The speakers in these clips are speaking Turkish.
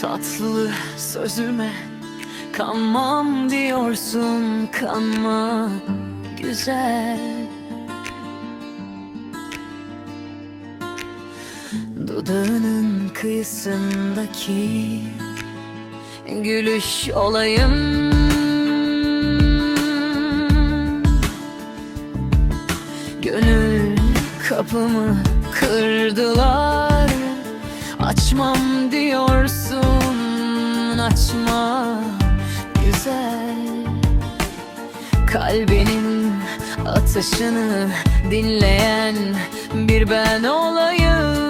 Tatlı sözüme kanmam diyorsun kanma güzel. Dudağının kıyısındaki gülüş olayım. Gönül kapımı kırdılar. Açmam diyorsun açma. Güzel. Kalbinin atışını dinleyen bir ben olayım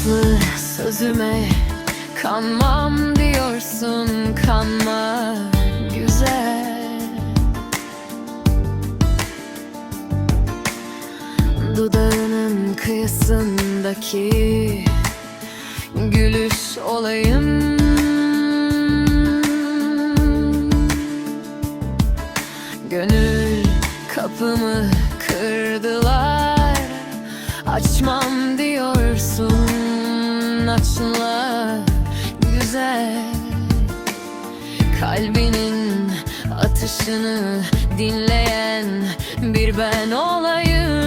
Tatlı sözüme kanmam diyorsun kanma güzel. Dudağının kıyısındaki gülüş olayım. Gönül kapımı kırdılar Açmam diyorsun güzel. Kalbinin atışını dinleyen bir ben olayım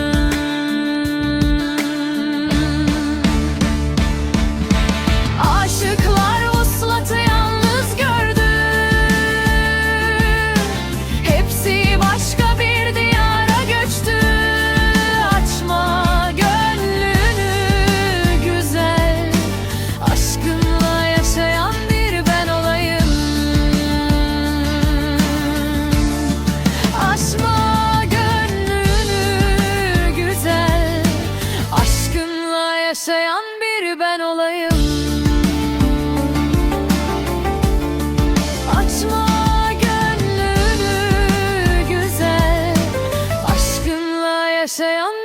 yaşayan bir ben olayım. Açma gönlünü güzel. Aşkınla yaşayan